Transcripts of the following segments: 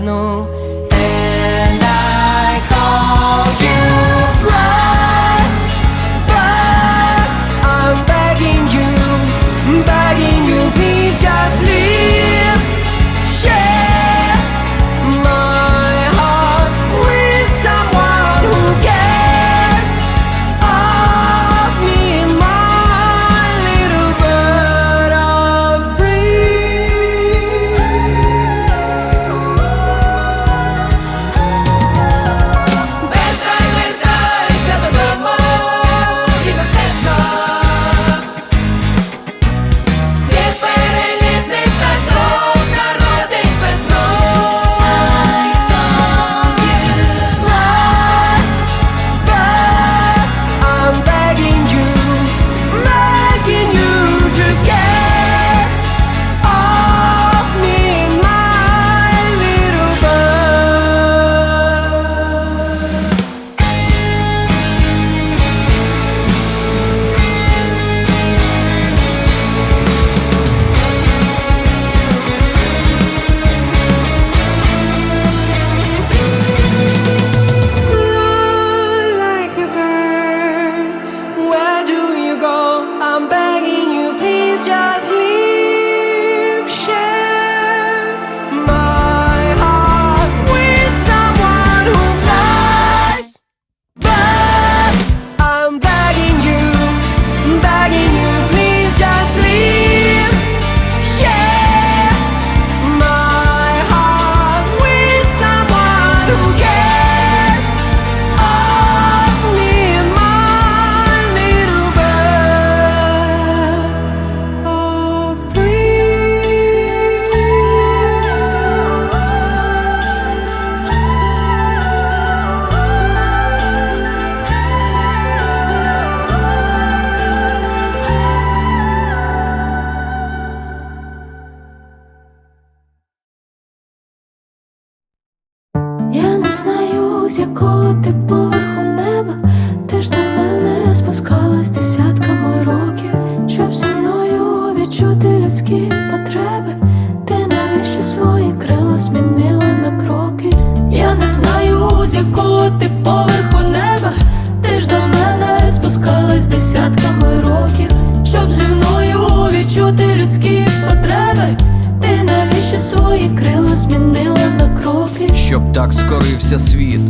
не з якого ти поверху неба. Ти ж до мене спускалась десятками років, щоб зі мною відчути людські потреби. Ти навіщо свої крила змінила на кроки? Я не знаю, з якого ти поверху неба. Ти ж до мене спускалась десятками років, щоб зі мною відчути людські потреби. Ти навіщо свої крила змінила на кроки? Щоб так скорився світ,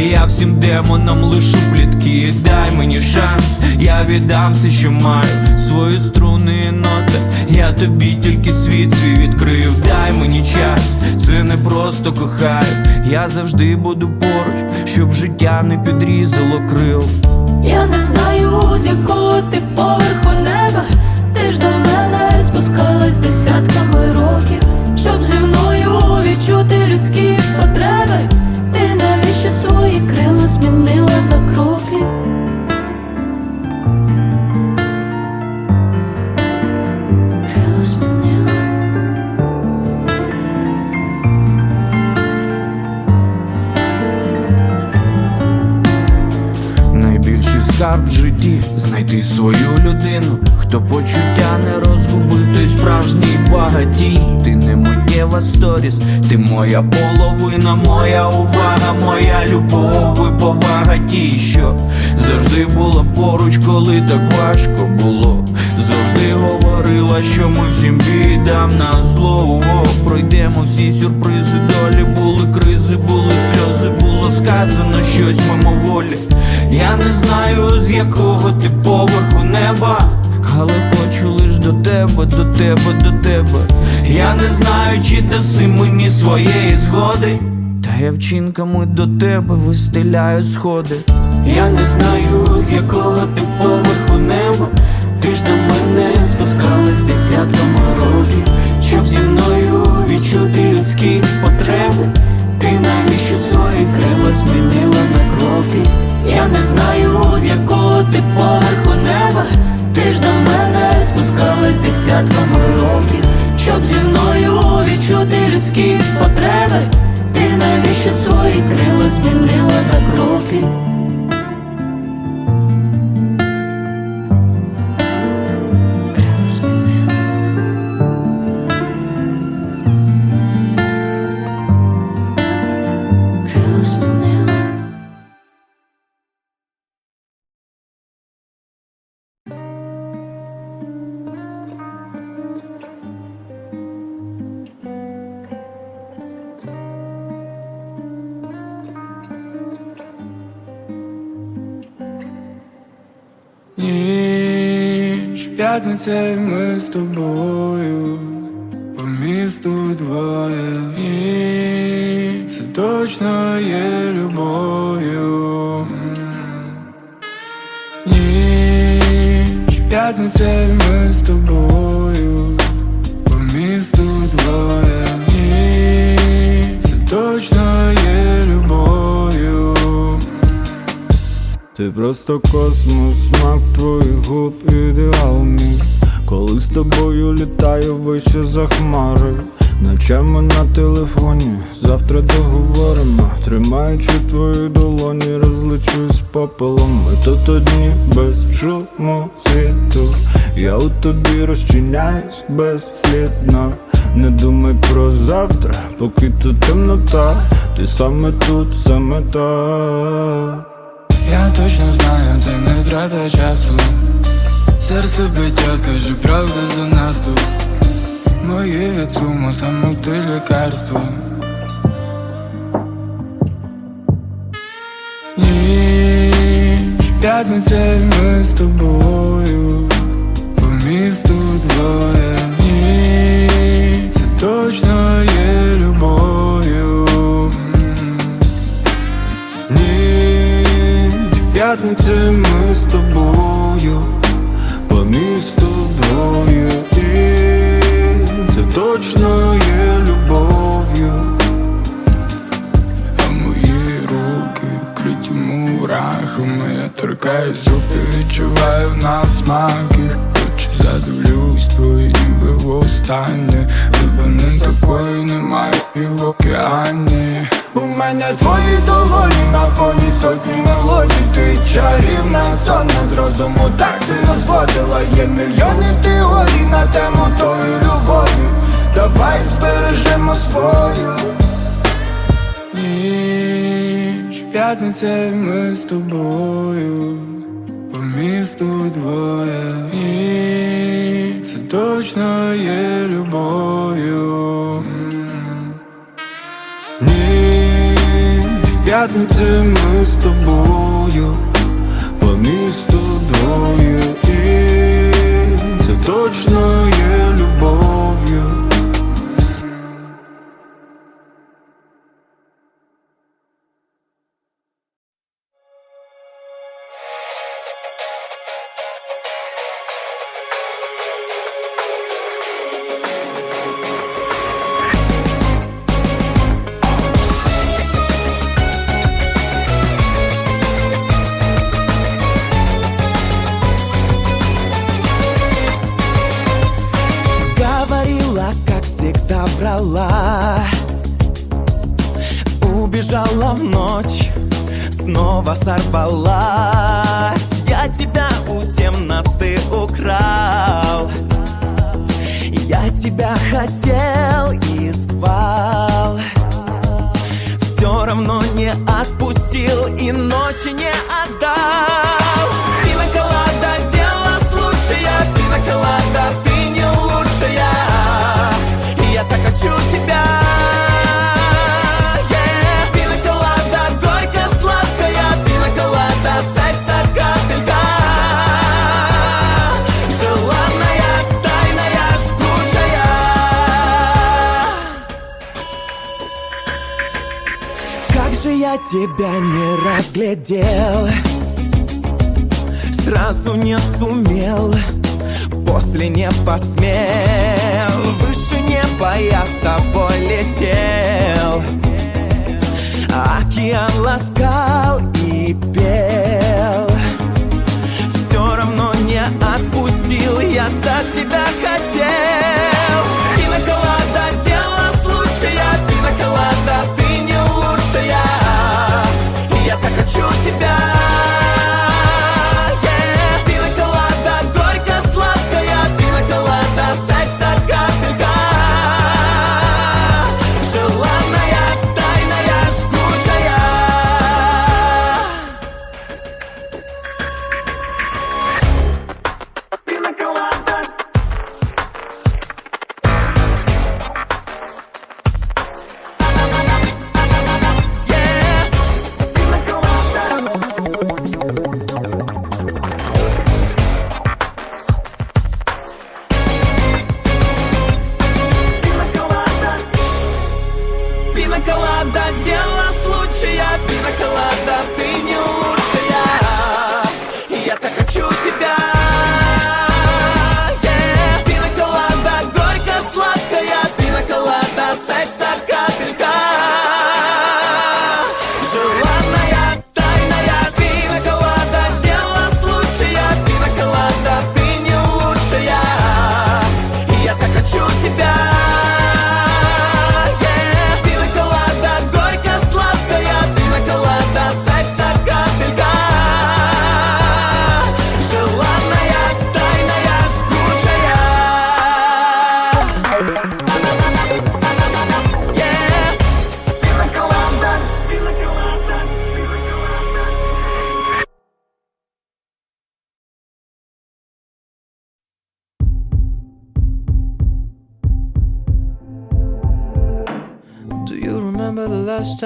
я всім демонам лишу плітки. Дай мені шанс, я віддам все, що маю. Свої струни і ноти, я тобі тільки світ свій відкрив. Дай мені час, це не просто кохаю. Я завжди буду поруч, щоб життя не підрізало крил. Я не знаю, з якого ти поверху неба. Ти ж до мене спускалась десятками років, щоб зі мною відчути людські потреби. Навіщо свої крила змінила на кроки? Крила змінила. Найбільший скарб в житті знайти свою людину, хто почуття не розгубив, той справжній багатій. Ти не миттєва сторіс, ти моя половина, моя увага, моя любов і повага тій, що завжди була поруч, коли так важко було. Завжди говорила, що ми всім бідам на зло. Пройдемо всі сюрпризи, долі були кризи, були сльози, було сказано щось мимоволі. Я не знаю, з якого ти поверху неба, але хочу лиш до тебе, до тебе, до тебе. Я не знаю, чи даси мені своєї згоди. Та я вчинками до тебе вистеляю сходи. Я не знаю, з якого ти поверху неба. Ти ж до мене спускалась десятками років, щоб зі мною відчути людські потреби. Ти навіщо свої крила змінила на кроки? Я не знаю, з якого ти поверху неба. Ти ж до мене спускалась десятками років, щоб зі мною відчути людські потреби. Ти навіщо свої крила змінила на кроки? П'ятниця, і ми з тобою Ти просто космос, смак твоїх губ, ідеал мій. Коли з тобою літаю вище за хмари Ночами на телефоні, завтра договоримо. Тримаючи твої долоні, розличусь попелом Ми тут одні без шуму світу. Я у тобі розчиняюсь безслідно. Не думай про завтра, поки тут темнота. Ти саме тут, саме так я точно знаю, це не трата часу. Серце биття, скажи правду за наступ Моє від суму, саме ти лікарство. Ніч, п'ятниця, ми з тобою По місту двоє п'ятниця, ми з тобою По місту двоє І це точно є любов'ю. А мої руки вкриті мурахами Я торкаюсь зуби, відчуваю на смак їх Очі задивлюсь твої ніби востаннє Глибини такої немає і в океані мене твої долоні на фоні сотні мелодій. Ти чарівна сонна з розуму так сильно зводила. Є мільйони теорій на тему тої любові. Давай збережемо свою. Ніч, п'ятниця, ми з тобою По місту двоє. Ні, це точно є любов'ю Ніч, п'ятниця, ми з тобою По місту двоє І це точно є любов'ю отпустил и ночи не отдал тебя не разглядел. Сразу не сумел После не посмел. Выше неба я с тобой летел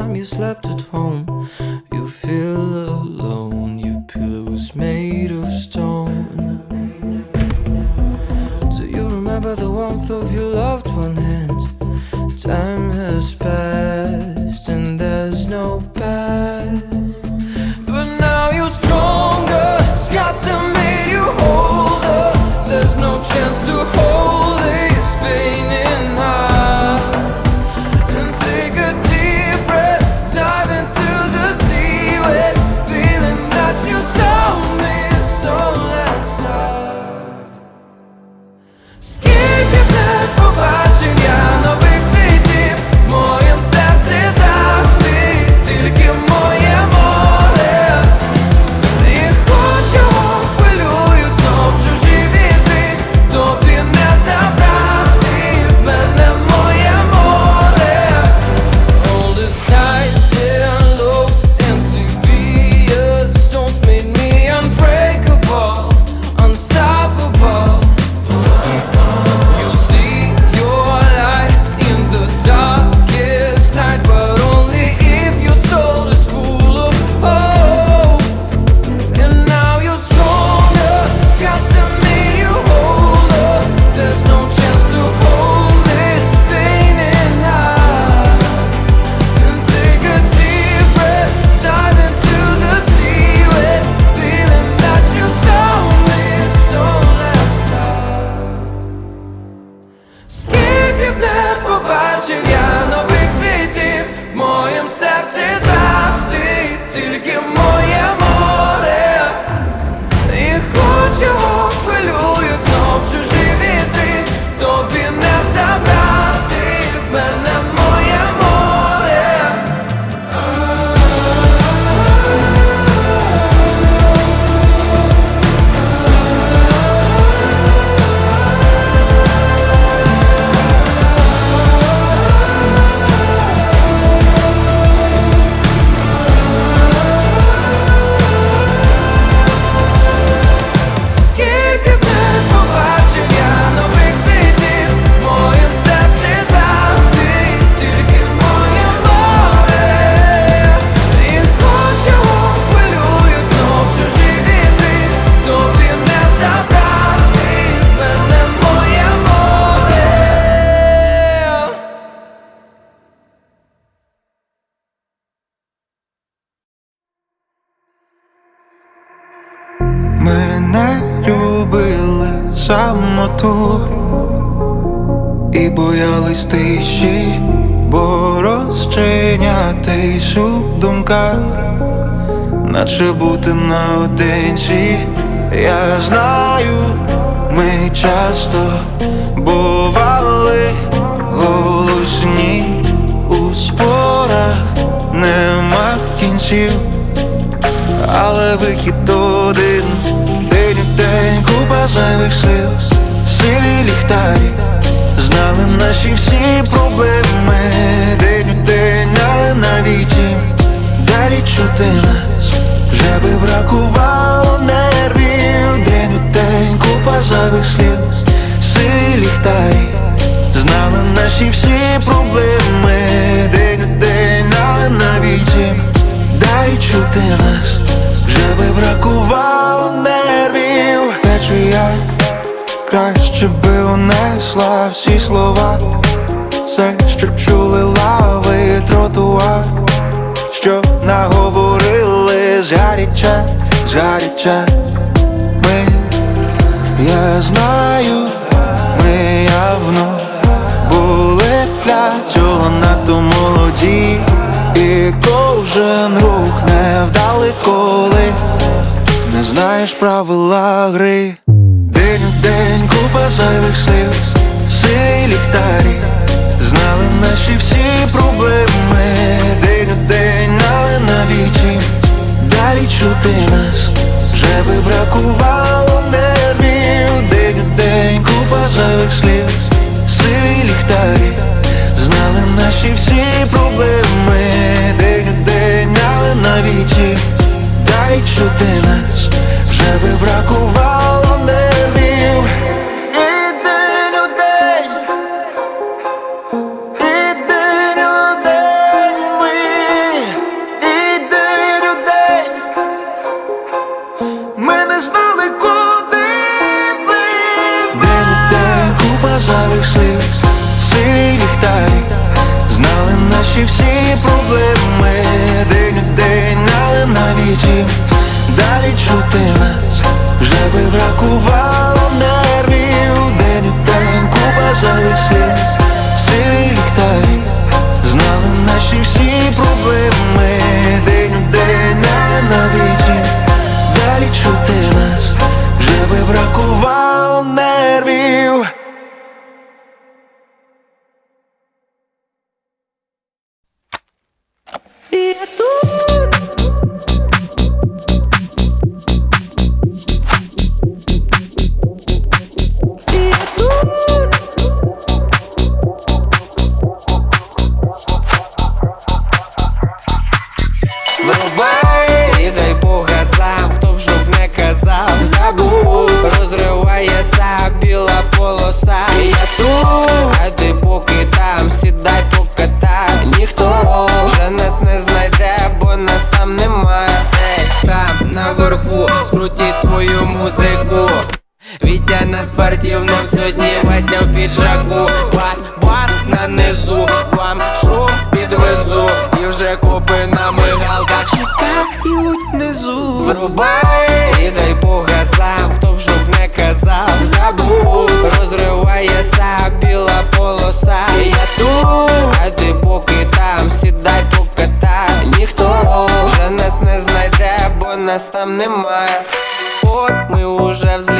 time you slept at home? You feel alone, your pillow pillow's made of stone. Do you remember the warmth of your loved one hand? Time has passed and there's no path. But now you're stronger, scars have made you older. There's no chance to hold this pain думках, наче бути наодинці. Я знаю, ми часто бували голосні у спорах, нема кінців. Але вихід один День у день купа зайвих сліз Силі ліхтарі Знали наші всі проблеми День у день, але навіть їм Далі чути нас. Вже би бракувало нервів. День у день купа зайвих сліз Силі ліхтарі Знали наші всі проблеми. День у день, але навіть їм. Дай чути нас, вже би бракувало нервів. Течу я, краще би унесла всі слова. Все, що чули лави, тротуар Що наговорили згаряча, згаряча. Ми, я знаю, ми явно були для цього надто молоді. І кожен рух невдалий коли Не знаєш правила гри. День у день купа зайвих слів Силі ліхтарі. Знали наші всі проблеми. День у день, але навіть їм Далі чути нас Вже би бракувало нервів. День у день купа зайвих слів. Сиві ліхтарі Знали наші всі проблеми. День у день, але навіть їм Далі чути нас Вже би бракувало Вітя на спортивному сьогодні Вася в піджаку. Бас, бас на низу, вам шум підвезу. І вже копи на мигалках чекають внизу. Врубай, і дай по газам, хто б щоб не казав. Забув, розривається біла полоса. Я тут, а ти поки там, сідай покатай Ніхто вже нас не знайде, бо нас там немає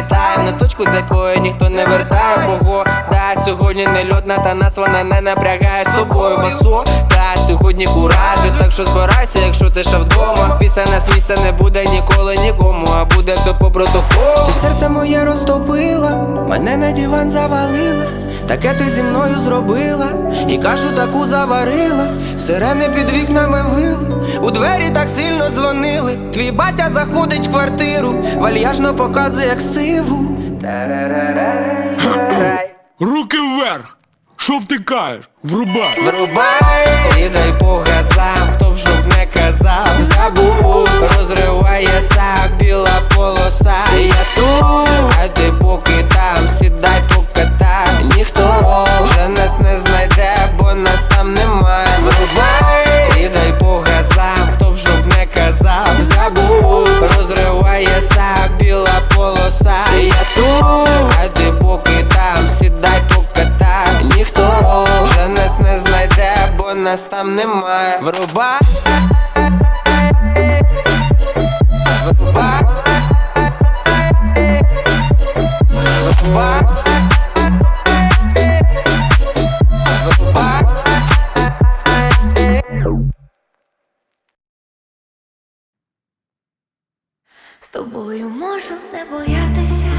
уже на точку, з якої ніхто не вертає Погода сьогодні не льотна, та нас вона не напрягає з тобою. Басу Та сьогодні куражу, так що збирайся, якщо ти ще вдома. Після нас місця не буде ніколи нікому, а буде все по протоколу. Ти серце моє розтопила, мене на диван завалила Таке ти зі мною зробила, і кашу таку заварила, сирени під вікнами вили, у двері так сильно дзвонили. Твій батя заходить в квартиру, вальяжно показує як сиву. Руки вверх! Що втикаєш? Врубай! Врубай, і по газам, хто б щоб не казав, забув, розривається біла полоса. Я тут, а ти поки там, сідай покатай, ніхто вже нас не знайде, бо нас там немає. Врубай, і дай по газам, хто б щоб не казав, забув, розривається біла полоса. Я тут, а поки там, сідай покатай, ніхто вже нас не знайде, бо нас там немає. Врубай. Врубай. Врубай. Тобою можу не боятися,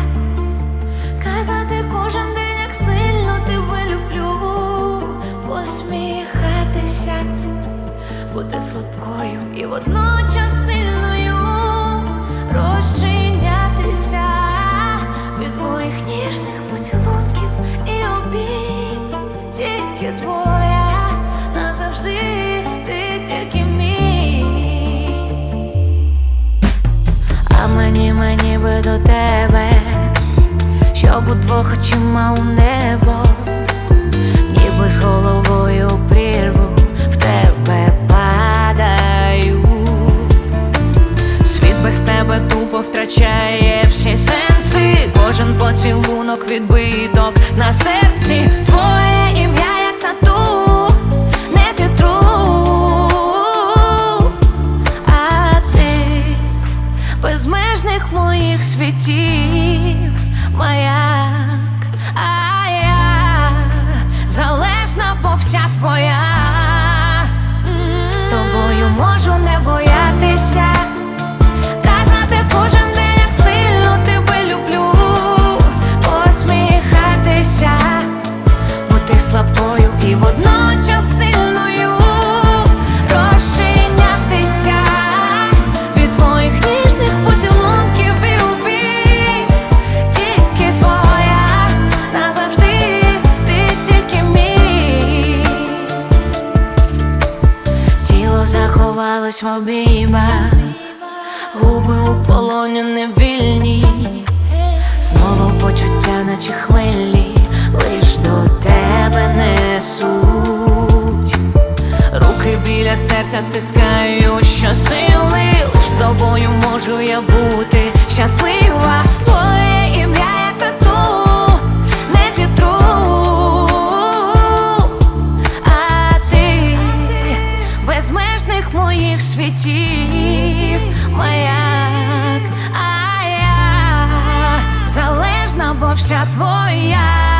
казати кожен день, як сильно тебе люблю, посміхатися, бути слабкою і водночас сильною, розчинятися від твоїх ніжних поцілунків мені до тебе, щоб удвох очима у небо, ніби з головою прірву в тебе падаю. Світ без тебе тупо втрачає всі сенси. Кожен поцілунок відбиток на серці. Світів, маяк, а я залежна, бо вся твоя. Серця стискають щосили Лиш з тобою можу я бути щаслива. Твоє ім'я як тату не зітру. А ти безмежних моїх світів маяк, а я залежна, бо вся твоя